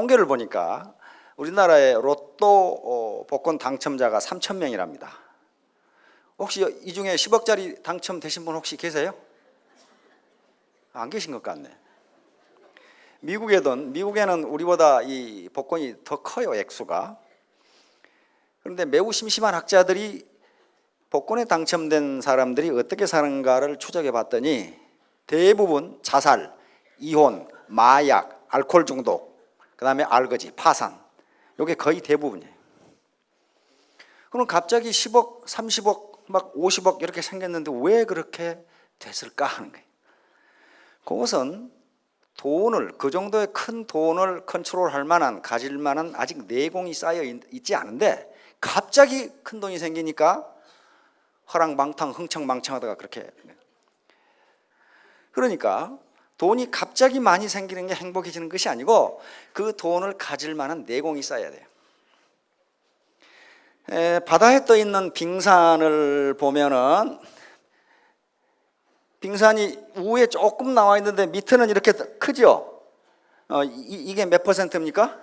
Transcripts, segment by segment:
통계를 보니까 우리나라의 로또 어, 복권 당첨자가 3천 명이랍니다. 혹시 이 중에 10억짜리 당첨되신 분 혹시 계세요? 안 계신 것 같네. 미국에든 미국에는 우리보다 이 복권이 더 커요 액수가. 그런데 매우 심심한 학자들이 복권에 당첨된 사람들이 어떻게 사는가를 추적해 봤더니 대부분 자살, 이혼, 마약, 알코올 중독, 그 다음에 알거지, 파산. 이게 거의 대부분이에요. 그럼 갑자기 10억, 30억, 막 50억 이렇게 생겼는데 왜 그렇게 됐을까 하는 거예요. 그것은 돈을 그 정도의 큰 돈을 컨트롤 할 만한 가질 만한 아직 내공이 쌓여 있- 있지 않은데 갑자기 큰 돈이 생기니까 허랑방탕 흥청망청 하다가 그렇게 그러니까 돈이 갑자기 많이 생기는 게 행복해지는 것이 아니고 그 돈을 가질 만한 내공이 쌓여야 돼요. 에, 바다에 떠 있는 빙산을 보면은 빙산이 위에 조금 나와 있는데 밑에는 이렇게 크죠. 어, 이, 게몇 퍼센트입니까?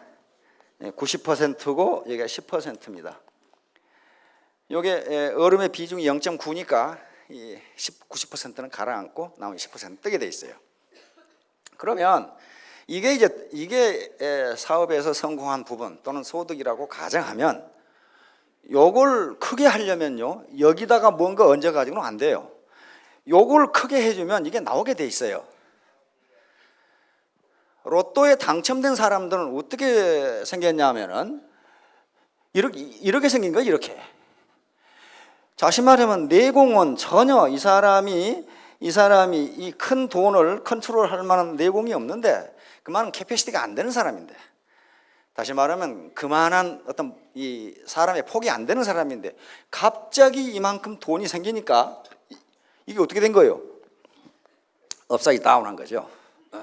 90%고 여기가 10%입니다. 요게 에, 얼음의 비중이 0.9니까 이 10, 90%는 가라앉고 나머지 10% 뜨게 돼 있어요. 그러면 이게 이제 이게 에, 사업에서 성공한 부분 또는 소득이라고 가정하면 요걸 크게 하려면요 여기다가 뭔가 얹어 가지고는 안 돼요. 요걸 크게 해주면 이게 나오게 돼 있어요. 로또에 당첨된 사람들은 어떻게 생겼냐면은 이렇게 이렇게 생긴 거 이렇게. 다시 말하면 내공은 전혀 이 사람이 이 사람이 이 큰 돈을 컨트롤할 만한 내공이 없는데 그만한 캐패시티가 안 되는 사람인데 다시 말하면 그만한 어떤 이 사람의 폭이 안 되는 사람인데 갑자기 이만큼 돈이 생기니까 이- 이게 어떻게 된 거예요? 업사이 다운한 거죠. 예.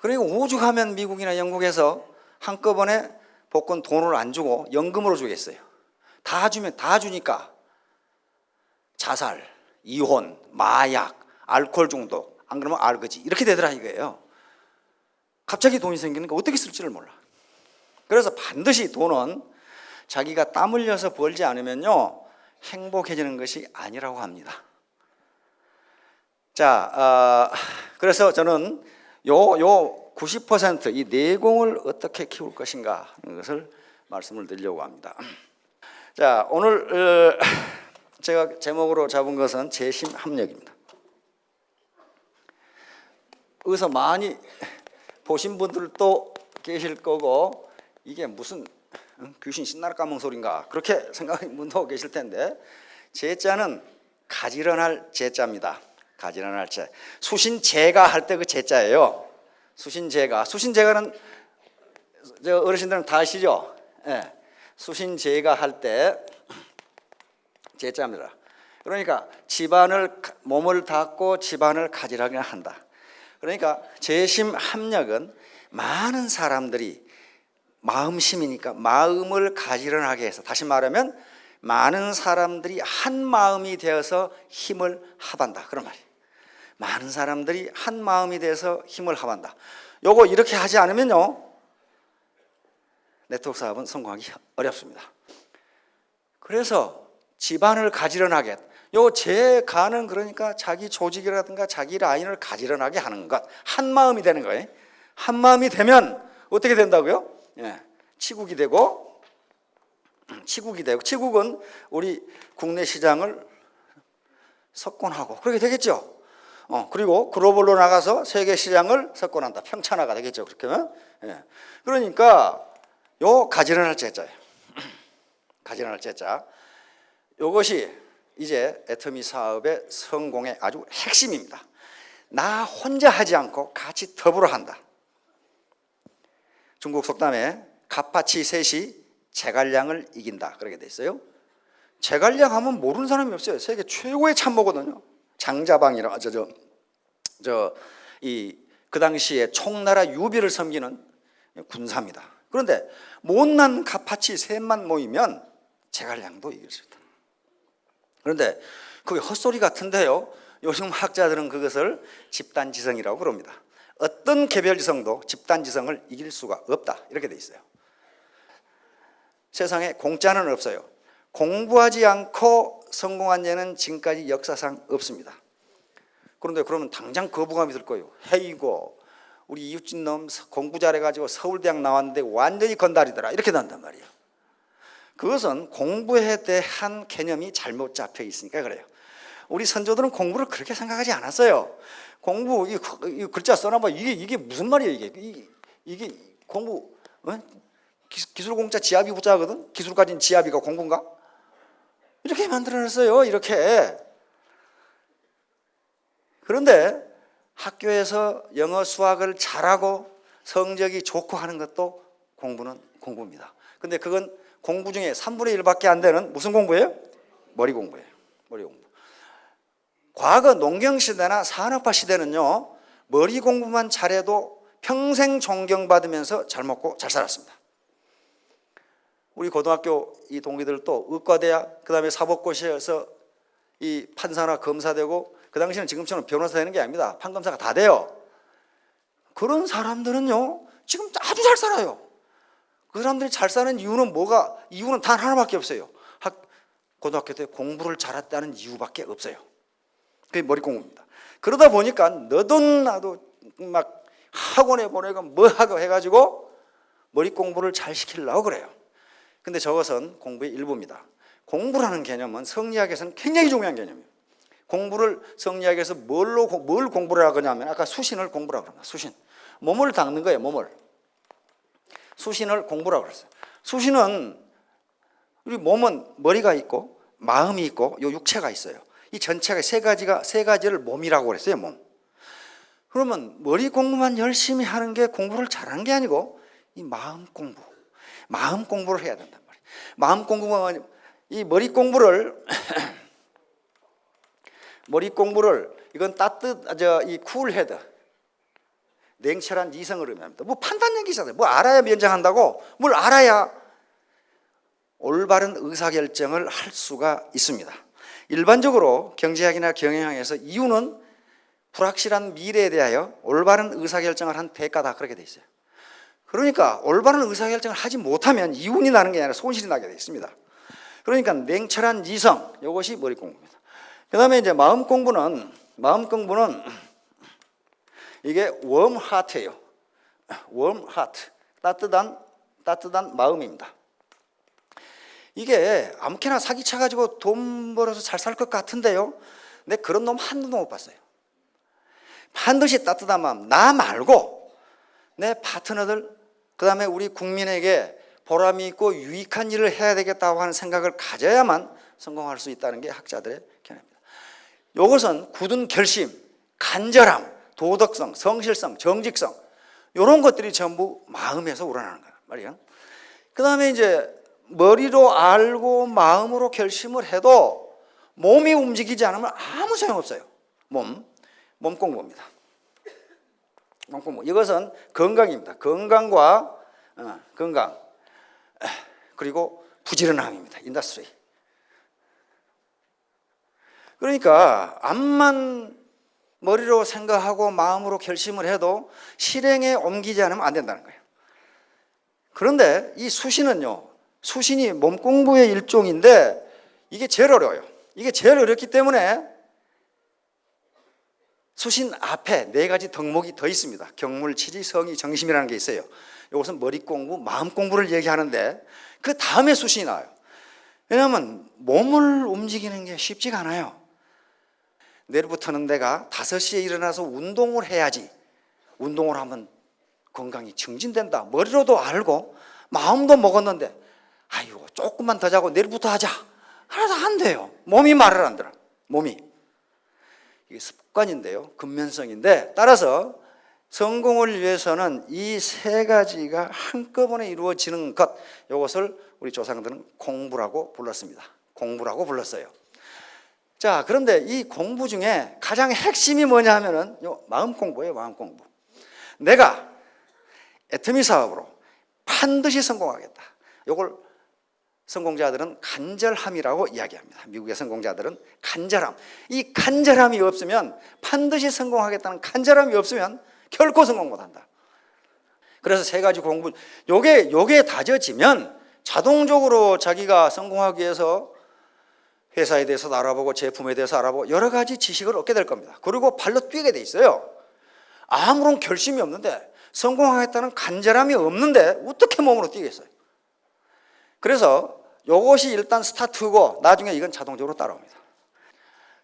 그러니까 오죽하면 미국이나 영국에서 한꺼번에 복권 돈을 안 주고 연금으로 주겠어요. 다 주면 다 주니까 자살, 이혼, 마약, 알코올 중독, 안 그러면 알거지 이렇게 되더라 이거예요. 갑자기 돈이 생기니까 어떻게 쓸지를 몰라. 그래서 반드시 돈은 자기가 땀 흘려서 벌지 않으면요 행복해지는 것이 아니라고 합니다. 자, 어, 그래서 저는 요 요 90%이 내공을 어떻게 키울 것인가 하는 것을 말씀을 드리려고 합니다. 자, 오늘 어, 제가 제목으로 잡은 것은 재심 합력입니다. 여기서 많이 보신 분들도 계실 거고 이게 무슨 응? 귀신 신나라 까먹은 소린가 그렇게 생각하는 분도 계실 텐데 제자는 가지런할 제자입니다. 가지런할 제. 수신 제가 할 때 그 제자예요. 수신 제가. 수신 제가는 저 어르신들은 다 아시죠? 예. 수신 제가 할 때 제자입니다. 그러니까 집안을 몸을 닦고 집안을 가지런하게 한다. 그러니까 재심 합력은 많은 사람들이 마음심이니까 마음을 가지런하게 해서 다시 말하면 많은 사람들이 한 마음이 되어서 힘을 합한다 그런 말이에요. 많은 사람들이 한 마음이 되어서 힘을 합한다. 요거 이렇게 하지 않으면요 네트워크 사업은 성공하기 어렵습니다. 그래서 집안을 가지런하게 요 제가는 그러니까 자기 조직이라든가 자기 라인을 가지런하게 하는 것 한 마음이 되는 거예요. 한 마음이 되면 어떻게 된다고요? 예, 치국이 되고 치국이 되고 치국은 우리 국내 시장을 석권하고 그렇게 되겠죠. 어, 그리고 글로벌로 나가서 세계 시장을 석권한다. 평천화가 되겠죠. 그렇게 하면. 예. 그러니까 요 가지런할 제자예요. 가지런할 제자. 요것이 이제 애터미 사업의 성공의 아주 핵심입니다. 나 혼자 하지 않고 같이 더불어 한다. 중국 속담에 갑파치 셋이 제갈량을 이긴다. 그렇게 돼 있어요. 제갈량 하면 모르는 사람이 없어요. 세계 최고의 참모거든요. 장자방이라 저저이 그 당시에 총나라 유비를 섬기는 군사입니다. 그런데 못난 갑파치 셋만 모이면 제갈량도 이길 수 있다. 그런데 그게 헛소리 같은데요. 요즘 학자들은 그것을 집단지성이라고 그럽니다. 어떤 개별지성도 집단지성을 이길 수가 없다. 이렇게 돼 있어요. 세상에 공짜는 없어요. 공부하지 않고 성공한 예는 지금까지 역사상 없습니다. 그런데 그러면 당장 거부감이 들 거예요. 헤이고 우리 이웃집 놈 공부 잘해가지고 서울대학 나왔는데 완전히 건달이더라 이렇게 난단 말이에요. 그것은 공부에 대한 개념이 잘못 잡혀 있으니까 그래요. 우리 선조들은 공부를 그렇게 생각하지 않았어요. 공부 이, 이 글자 써놔봐 이게 이게 무슨 말이에요 이게 이, 이게 공부 어? 기, 술 공짜 지압이 부자거든. 기술 가진 지압이가 공부인가? 이렇게 만들어놨어요. 이렇게. 그런데 학교에서 영어 수학을 잘하고 성적이 좋고 하는 것도 공부는 공부입니다. 근데 그건 공부 중에 3분의 1밖에 안 되는 무슨 공부예요? 머리 공부예요. 머리 공부. 과거 농경 시대나 산업화 시대는요. 머리 공부만 잘해도 평생 존경받으면서 잘 먹고 잘 살았습니다. 우리 고등학교 이 동기들도 의과대학 그 다음에 사법고시에서 이 판사나 검사 되고 그 당시에는 지금처럼 변호사 되는 게 아닙니다. 판검사가 다 돼요. 그런 사람들은요 지금 아주 잘 살아요. 그 사람들이 잘 사는 이유는 뭐가 이유는 단 하나밖에 없어요. 학 고등학교 때 공부를 잘했다는 이유밖에 없어요. 그게 머리 공부입니다. 그러다 보니까 너도 나도 막 학원에 보내고 뭐 하고 해가지고 머리 공부를 잘 시키려고 그래요. 근데 저것은 공부의 일부입니다. 공부라는 개념은 성리학에서는 굉장히 중요한 개념이에요. 공부를 성리학에서 뭘로 뭘 공부를 하냐면 아까 수신을 공부라고 그럽니다. 수신. 몸을 닦는 거예요, 몸을. 수신을 공부라고 그랬어요. 수신은 우리 몸은 머리가 있고 마음이 있고 요 육체가 있어요. 이 전체가 세 가지가 세 가지를 몸이라고 그랬어요, 몸. 그러면 머리 공부만 열심히 하는 게 공부를 잘하는 게 아니고 이 마음 공부, 마음 공부를 해야 된단 말이에요. 마음 공부가 이 머리 공부를 머리 공부를 이건 따뜻 저이 쿨헤드 냉철한 이성을 의미합니다. 뭐 판단력이 있어요. 뭐 알아야 면장한다고 뭘 알아야 올바른 의사결정을 할 수가 있습니다. 일반적으로 경제학이나 경영학에서 이유는 불확실한 미래에 대하여 올바른 의사결정을 한 대가다 그렇게 돼 있어요. 그러니까 올바른 의사결정을 하지 못하면 이윤이 나는 게 아니라 손실이 나게 돼 있습니다. 그러니까 냉철한 이성 이것이 머리 공부입니다. 그다음에 이제 마음 공부는 마음 공부는 이게 웜 하트예요. 웜 하트 따뜻한 따뜻한 마음입니다. 이게 아무렇게나 사기쳐 가지고 돈 벌어서 잘 살 것 같은데요. 근데 그런 놈 한 놈도 못 봤어요. 반드시 따뜻한 마음 나 말고 내 파트너들 그다음에 우리 국민에게 보람이 있고 유익한 일을 해야 되겠다고 하는 생각을 가져야만 성공할 수 있다는 게 학자들의 견해입니다. 이것은 굳은 결심, 간절함, 도덕성, 성실성, 정직성 이런 것들이 전부 마음에서 우러나는 거야 말이야. 그 다음에 이제 머리로 알고 마음으로 결심을 해도 몸이 움직이지 않으면 아무 소용 없어요. 몸, 몸 공부입니다. 몸 공부. 이것은 건강입니다. 건강과 어, 건강 그리고 부지런함입니다. 인더스트리. 그러니까 암만 머리로 생각하고 마음으로 결심을 해도 실행에 옮기지 않으면 안 된다는 거예요. 그런데 이 수신은요, 수신이 몸 공부의 일종인데 이게 제일 어려워요. 이게 제일 어렵기 때문에 수신 앞에 네 가지 덕목이 더 있습니다. 경물, 치지, 성의, 정심이라는 게 있어요. 이것은 머리 공부, 마음 공부를 얘기하는데 그 다음에 수신이 나와요. 왜냐하면 몸을 움직이는 게 쉽지가 않아요. 내일부터는 내가 5시에 일어나서 운동을 해야지. 운동을 하면 건강이 증진된다. 머리로도 알고 마음도 먹었는데 아이고 조금만 더 자고 내일부터 하자. 하나도 안 돼요. 몸이 말을 안 들어. 몸이. 이게 습관인데요. 근면성인데 따라서 성공을 위해서는 이 세 가지가 한꺼번에 이루어지는 것 이것을 우리 조상들은 공부라고 불렀습니다. 공부라고 불렀어요. 자, 그런데 이 공부 중에 가장 핵심이 뭐냐 하면은 요 마음 공부예요, 마음 공부. 내가 애터미 사업으로 반드시 성공하겠다. 요걸 성공자들은 간절함이라고 이야기합니다. 미국의 성공자들은 간절함. 이 간절함이 없으면 반드시 성공하겠다는 간절함이 없으면 결코 성공 못 한다. 그래서 세 가지 공부 요게 요게 다져지면 자동적으로 자기가 성공하기 위해서 회사에 대해서 알아보고 제품에 대해서 알아보고 여러 가지 지식을 얻게 될 겁니다. 그리고 발로 뛰게 돼 있어요. 아무런 결심이 없는데 성공하겠다는 간절함이 없는데 어떻게 몸으로 뛰겠어요? 그래서 요것이 일단 스타트고 나중에 이건 자동적으로 따라옵니다.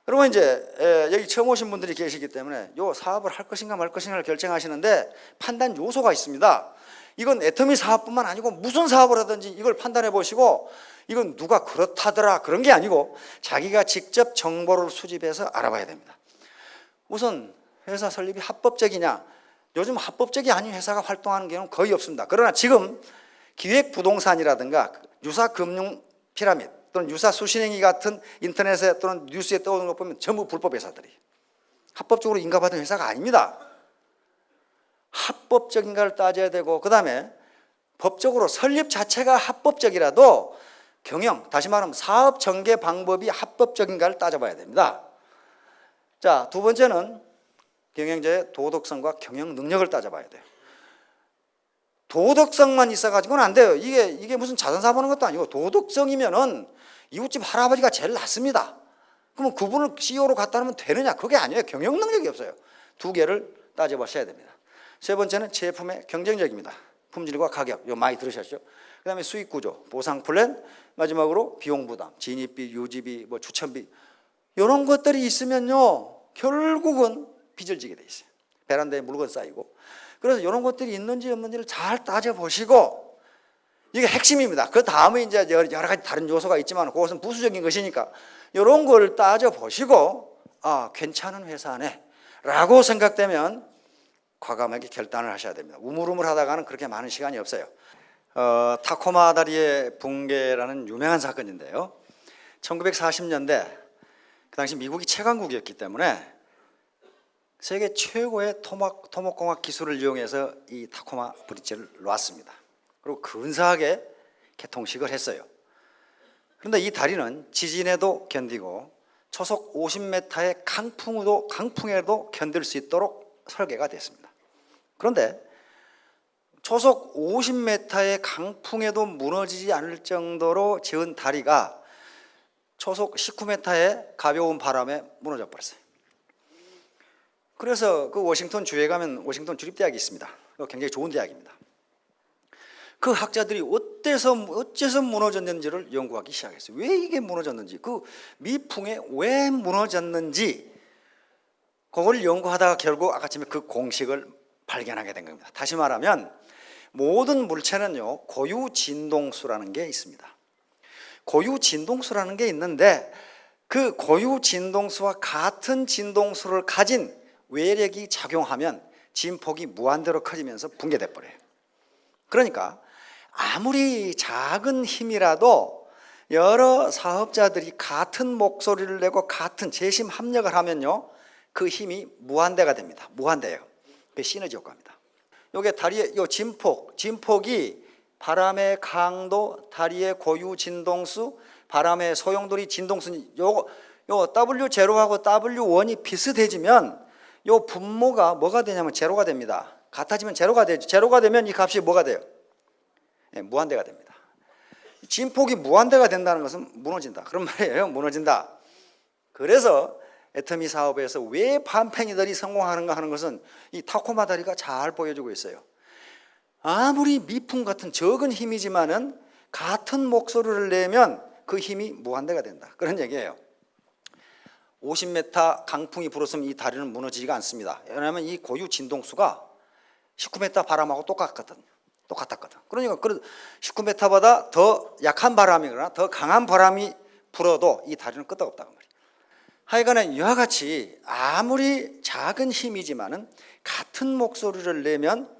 그러면 이제 에, 여기 처음 오신 분들이 계시기 때문에 요 사업을 할 것인가 말 것인가를 결정하시는데 판단 요소가 있습니다. 이건 애터미 사업뿐만 아니고 무슨 사업을 하든지 이걸 판단해 보시고 이건 누가 그렇다더라 그런 게 아니고 자기가 직접 정보를 수집해서 알아봐야 됩니다. 우선 회사 설립이 합법적이냐? 요즘 합법적이 아닌 회사가 활동하는 경우는 거의 없습니다. 그러나 지금 기획 부동산이라든가 유사 금융 피라밋 또는 유사 수신행위 같은 인터넷에 또는 뉴스에 떠오르는 것 보면 전부 불법 회사들이 합법적으로 인가받은 회사가 아닙니다. 합법적인가를 따져야 되고 그 다음에 법적으로 설립 자체가 합법적이라도 경영, 다시 말하면 사업 전개 방법이 합법적인가를 따져봐야 됩니다. 자, 두 번째는 경영자의 도덕성과 경영 능력을 따져봐야 돼요. 도덕성만 있어가지고는 안 돼요. 이게 이게 무슨 자선사 보는 것도 아니고 도덕성이면은 이웃집 할아버지가 제일 낫습니다. 그러면 그분을 CEO로 갖다 놓으면 되느냐? 그게 아니에요. 경영 능력이 없어요. 두 개를 따져보셔야 됩니다. 세 번째는 제품의 경쟁력입니다. 품질과 가격, 요 많이 들으셨죠? 그 다음에 수익 구조, 보상 플랜, 마지막으로 비용 부담, 진입비, 유지비, 뭐 추천비 이런 것들이 있으면요 결국은 빚을 지게 돼 있어요. 베란다에 물건 쌓이고 그래서 이런 것들이 있는지 없는지를 잘 따져 보시고 이게 핵심입니다. 그 다음에 이제 여러 가지 다른 요소가 있지만 그것은 부수적인 것이니까 이런 걸 따져 보시고 아 괜찮은 회사네 라고 생각되면 과감하게 결단을 하셔야 됩니다. 우물우물 하다가는 그렇게 많은 시간이 없어요. 어, 타코마 다리의 붕괴라는 유명한 사건인데요. 1940년대 그 당시 미국이 최강국이었기 때문에 세계 최고의 토막, 토목공학 기술을 이용해서 이 타코마 브릿지를 놨습니다. 그리고 근사하게 개통식을 했어요. 그런데 이 다리는 지진에도 견디고 초속 50m의 강풍에도 강풍에도 견딜 수 있도록 설계가 됐습니다. 그런데 초속 50m의 강풍에도 무너지지 않을 정도로 지은 다리가 초속 19m의 가벼운 바람에 무너져 버렸어요. 그래서 그 워싱턴 주에 가면 워싱턴 주립대학이 있습니다. 굉장히 좋은 대학입니다. 그 학자들이 어때서 어째서 무너졌는지를 연구하기 시작했어요. 왜 이게 무너졌는지, 그 미풍에 왜 무너졌는지 그걸 연구하다가 결국 아까쯤에 그 공식을 발견하게 된 겁니다. 다시 말하면 모든 물체는요 고유 진동수라는 게 있습니다. 고유 진동수라는 게 있는데 그 고유 진동수와 같은 진동수를 가진 외력이 작용하면 진폭이 무한대로 커지면서 붕괴돼 버려요. 그러니까 아무리 작은 힘이라도 여러 사업자들이 같은 목소리를 내고 같은 재심 합력을 하면요 그 힘이 무한대가 됩니다. 무한대예요. 그 시너지 효과입니다. 요게 다리의 요 진폭, 진폭이 바람의 강도, 다리의 고유 진동수, 바람의 소용돌이 진동수 요, 요 W0하고 W1이 비슷해지면 요 분모가 뭐가 되냐면 제로가 됩니다. 같아지면 제로가 되죠. 제로가 되면 이 값이 뭐가 돼요? 네, 무한대가 됩니다. 진폭이 무한대가 된다는 것은 무너진다. 그런 말이에요. 무너진다. 그래서 애터미 사업에서 왜 반팽이들이 성공하는가 하는 것은 이 타코마 다리가 잘 보여주고 있어요. 아무리 미풍 같은 적은 힘이지만은 같은 목소리를 내면 그 힘이 무한대가 된다. 그런 얘기예요. 50m 강풍이 불었으면 이 다리는 무너지지가 않습니다. 왜냐하면 이 고유 진동수가 19m 바람하고 똑같거든. 똑같았거든. 그러니까 19m보다 더 약한 바람이거나 더 강한 바람이 불어도 이 다리는 끄떡없다. 하여간에 이와 같이 아무리 작은 힘이지만은 같은 목소리를 내면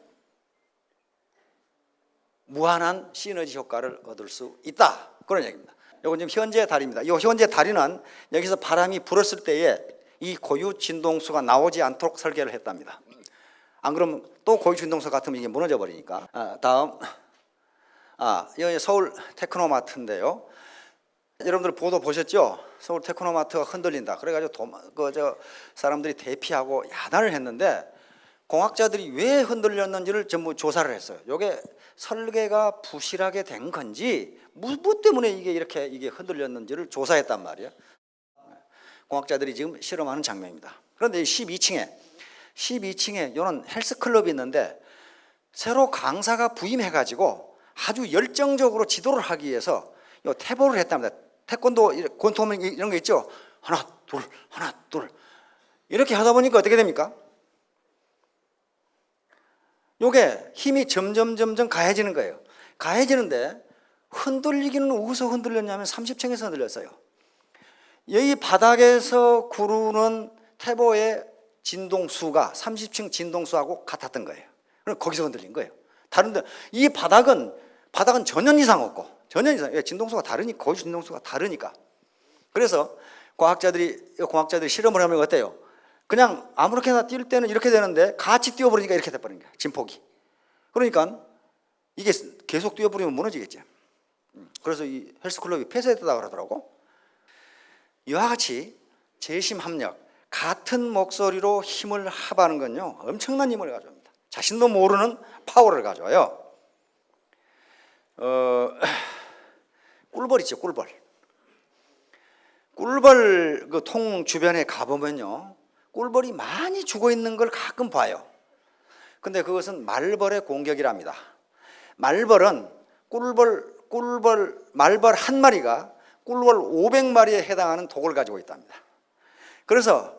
무한한 시너지 효과를 얻을 수 있다. 그런 얘기입니다. 이건 지금 현재 다리입니다. 이 현재 다리는 여기서 바람이 불었을 때에 이 고유 진동수가 나오지 않도록 설계를 했답니다. 안 그러면 또 고유 진동수 같으면 이게 무너져 버리니까. 아, 다음, 아, 여기 서울 테크노마트인데요. 여러분들 보도 보셨죠? 서울 테크노마트가 흔들린다. 그래가지고 도, 그저 사람들이 대피하고 야단을 했는데 공학자들이 왜 흔들렸는지를 전부 조사를 했어요. 이게 설계가 부실하게 된 건지 무, 뭐 때문에 이게 이렇게 이게 흔들렸는지를 조사했단 말이에요. 공학자들이 지금 실험하는 장면입니다. 그런데 12층에 12층에 이런 헬스클럽이 있는데 새로 강사가 부임해가지고 아주 열정적으로 지도를 하기 위해서 요 태보를 했답니다. 태권도 이런- 권투 이런 거 있죠. 하나 둘 하나 둘 이렇게 하다 보니까 어떻게 됩니까? 요게 힘이 점점 점점 가해지는 거예요. 가해지는데 흔들리기는 어디서 흔들렸냐면 30층에서 흔들렸어요. 여기 바닥에서 구르는 태보의 진동수가 30층 진동수하고 같았던 거예요. 그럼 거기서 흔들린 거예요. 다른데 이 바닥은 바닥은 전혀 이상 없고 전혀 이상 왜 진동수가 다르니까 거기 진동수가 다르니까. 그래서 과학자들이 공학자들이 실험을 하면 어때요? 그냥 아무렇게나 뛸 때는 이렇게 되는데 같이 뛰어버리니까 이렇게 돼버린 거야 진폭이. 그러니까 이게 계속 뛰어버리면 무너지겠지. 음, 그래서 이 헬스클럽이 폐쇄됐다 그러더라고. 이와 같이 재심 합력, 같은 목소리로 힘을 합하는 건요 엄청난 힘을 가져옵니다. 자신도 모르는 파워를 가져와요. 어, 꿀벌 있죠, 꿀벌. 꿀벌 그 통 주변에 가보면요, 꿀벌이 많이 죽어 있는 걸 가끔 봐요. 근데 그것은 말벌의 공격이랍니다. 말벌은 꿀벌 꿀벌 말벌 한 마리가 꿀벌 500마리에 해당하는 독을 가지고 있답니다. 그래서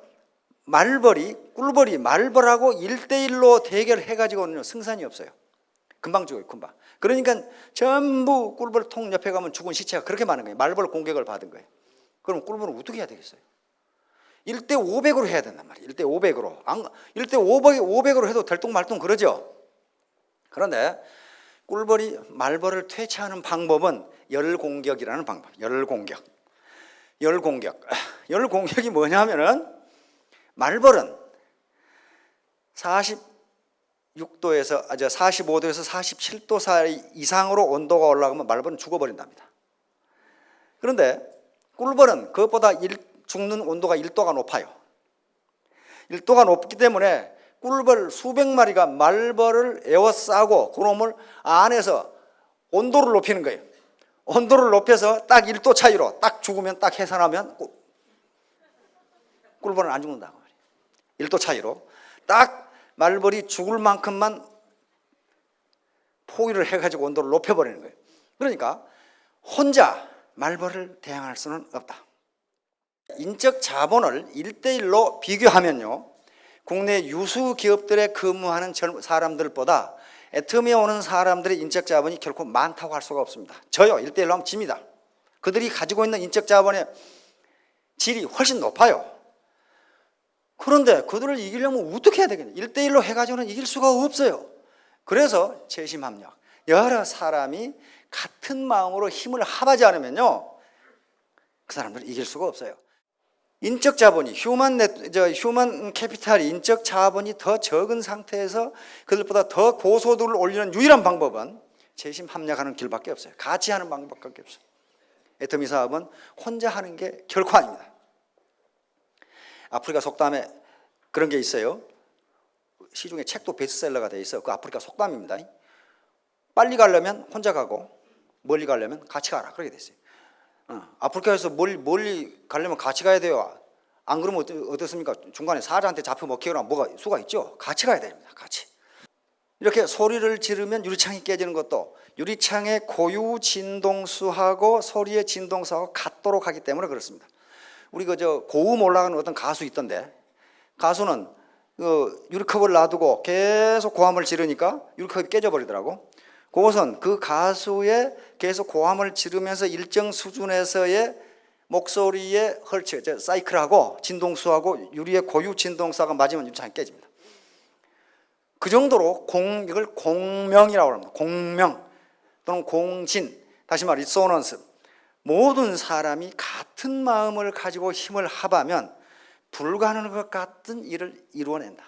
말벌이 꿀벌이 말벌하고 1대1로 대결해 가지고는 승산이 없어요. 금방 죽어요, 금방. 그러니까 전부 꿀벌 통 옆에 가면 죽은 시체가 그렇게 많은 거예요. 말벌 공격을 받은 거예요. 그럼 꿀벌은 어떻게 해야 되겠어요? 1대 500으로 해야 된단 말이에요. 1대 500으로. 안, 1대 500, 500 으로 해도 들뚱말뚱 그러죠. 그런데 꿀벌이 말벌을 퇴치하는 방법은 열공격이라는 방법. 열공격. 열공격. 열공격이 뭐냐면은 말벌은 46도에서 아저 45도에서 47도 사이 이상으로 온도가 올라가면 말벌은 죽어버린답니다. 그런데 꿀벌은 그것보다 일, 죽는 온도가 1도가 높아요. 1도가 높기 때문에 꿀벌 수백 마리가 말벌을 에워싸고 그놈을 안에서 온도를 높이는 거예요. 온도를 높여서 딱 1도 차이로 딱 죽으면 딱 해산하면 꿀- 꿀벌은 안 죽는다고 말이에요. 1도 차이로 딱 말벌이 죽을 만큼만 포위를 해가지고 온도를 높여버리는 거예요. 그러니까 혼자 말벌을 대항할 수는 없다. 인적 자본을 1대1로 비교하면요. 국내 유수 기업들에 근무하는 젊- 사람들보다 애텀에 오는 사람들의 인적 자본이 결코 많다고 할 수가 없습니다. 저요, 1대1로 하면 집니다. 그들이 가지고 있는 인적 자본의 질이 훨씬 높아요. 그런데 그들을 이기려면 어떻게 해야 되겠냐? 1대1로 해가지고는 이길 수가 없어요. 그래서 재심 합력. 여러 사람이 같은 마음으로 힘을 합하지 않으면요. 그 사람들을 이길 수가 없어요. 인적 자본이 휴먼 넷, 저 휴먼 캐피탈이 인적 자본이 더 적은 상태에서 그들보다 더 고소득을 올리는 유일한 방법은 재심 합력하는 길밖에 없어요. 같이 하는 방법밖에 없어요. 애터미 사업은 혼자 하는 게 결코 아닙니다. 아프리카 속담에 그런 게 있어요. 시중에 책도 베스트셀러가 돼 있어. 그 아프리카 속담입니다. 빨리 가려면 혼자 가고 멀리 가려면 같이 가라. 그렇게 돼 있어요. 어, 아프리카에서 멀리, 멀리 가려면 같이 가야 돼요. 안 그러면 어떻, 어떻 습니까? 중간에 사자한테 잡혀 먹히거나 뭐가 수가 있죠. 같이 가야 됩니다. 같이. 이렇게 소리를 지르면 유리창이 깨지는 것도 유리창의 고유 진동수하고 소리의 진동수하고 같도록 하기 때문에 그렇습니다. 우리 그저 고음 올라가는 어떤 가수 있던데 가수는 그 유리컵을 놔두고 계속 고함을 지르니까 유리컵이 깨져버리더라고. 그것은 그 가수의 계속 고함을 지르면서 일정 수준에서의 목소리의 저 사이클하고 진동수하고 유리의 고유 진동수가 맞으면 유리창이 깨집니다. 그 정도로 공 이걸 공명이라고 합니다. 공명 또는 공진 다시 말해 소넌스 모든 사람이 같은 마음을 가지고 힘을 합하면 불가능한 것 같은 일을 이루어낸다.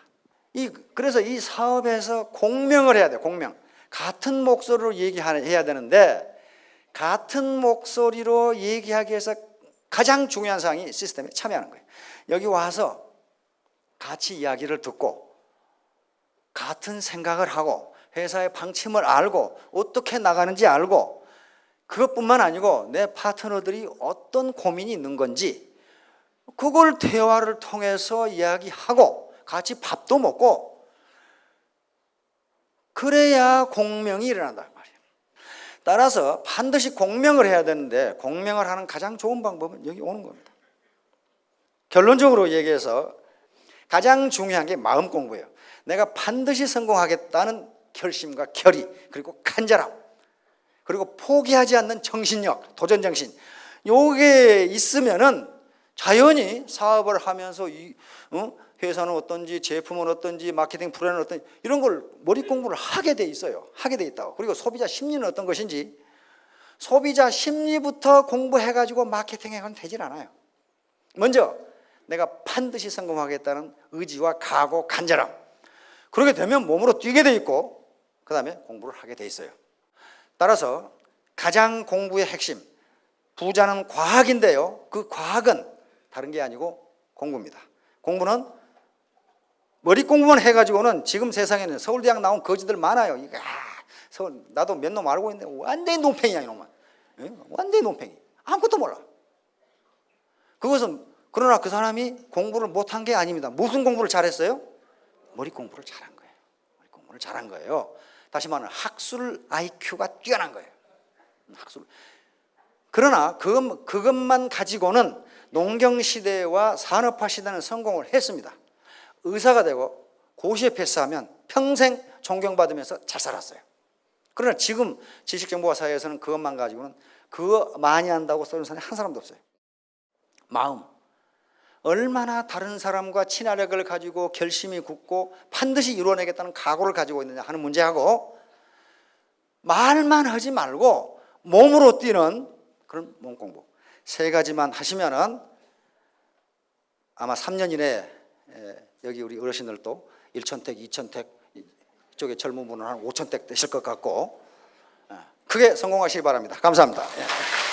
이 그래서 이 사업에서 공명을 해야 돼. 공명. 같은 목소리로 얘기해야 되는데 같은 목소리로 얘기하기 위해서 가장 중요한 사항이 시스템에 참여하는 거예요. 여기 와서 같이 이야기를 듣고 같은 생각을 하고 회사의 방침을 알고 어떻게 나가는지 알고 그것뿐만 아니고 내 파트너들이 어떤 고민이 있는 건지 그걸 대화를 통해서 이야기하고 같이 밥도 먹고 그래야 공명이 일어난단 말이에요. 따라서 반드시 공명을 해야 되는데 공명을 하는 가장 좋은 방법은 여기 오는 겁니다. 결론적으로 얘기해서 가장 중요한 게 마음 공부예요. 내가 반드시 성공하겠다는 결심과 결의 그리고 간절함 그리고 포기하지 않는 정신력, 도전 정신 요게 있으면은 자연히 사업을 하면서 이 어? 회사는 어떤지 제품은 어떤지 마케팅 프로는 어떤지 이런 걸 머리 공부를 하게 돼 있어요. 하게 돼 있다고. 그리고 소비자 심리는 어떤 것인지 소비자 심리부터 공부해 가지고 마케팅에 가면 되질 않아요. 먼저 내가 반드시 성공하겠다는 의지와 각오, 간절함. 그렇게 되면 몸으로 뛰게 돼 있고 그다음에 공부를 하게 돼 있어요. 따라서 가장 공부의 핵심 부자는 과학인데요. 그 과학은 다른 게 아니고 공부입니다. 공부는 머리 공부만 해가지고는 지금 세상에는 서울대학 나온 거지들 많아요. 아, 서울 나도 몇 놈 알고 있는데 완전히 논팽이야 이놈은. 예? 완전히 논팽이. 아무것도 몰라. 그것은 그러나 그 사람이 공부를 못한 게 아닙니다. 무슨 공부를 잘했어요? 머리 공부를 잘한 거예요. 머리 공부를 잘한 거예요. 다시 말하면 학술 IQ가 뛰어난 거예요. 학술. 그러나 그것, 그것만 가지고는 농경 시대와 산업화 시대는 성공을 했습니다. 의사가 되고 고시에 패스하면 평생 존경받으면서 잘 살았어요. 그러나 지금 지식정보화 사회에서는 그것만 가지고는 그거 많이 한다고 써는 사람이 한 사람도 없어요. 마음. 얼마나 다른 사람과 친화력을 가지고 결심이 굳고 반드시 이루어내겠다는 각오를 가지고 있느냐 하는 문제하고 말만 하지 말고 몸으로 뛰는 그런 몸 공부 세 가지만 하시면은 아마 3년 이내에 에, 여기 우리 어르신들도 1천택, 2천택 이쪽에 젊은 분은 한 5천택 되실 것 같고 어, 크게 성공하시기 바랍니다. 감사합니다. 예.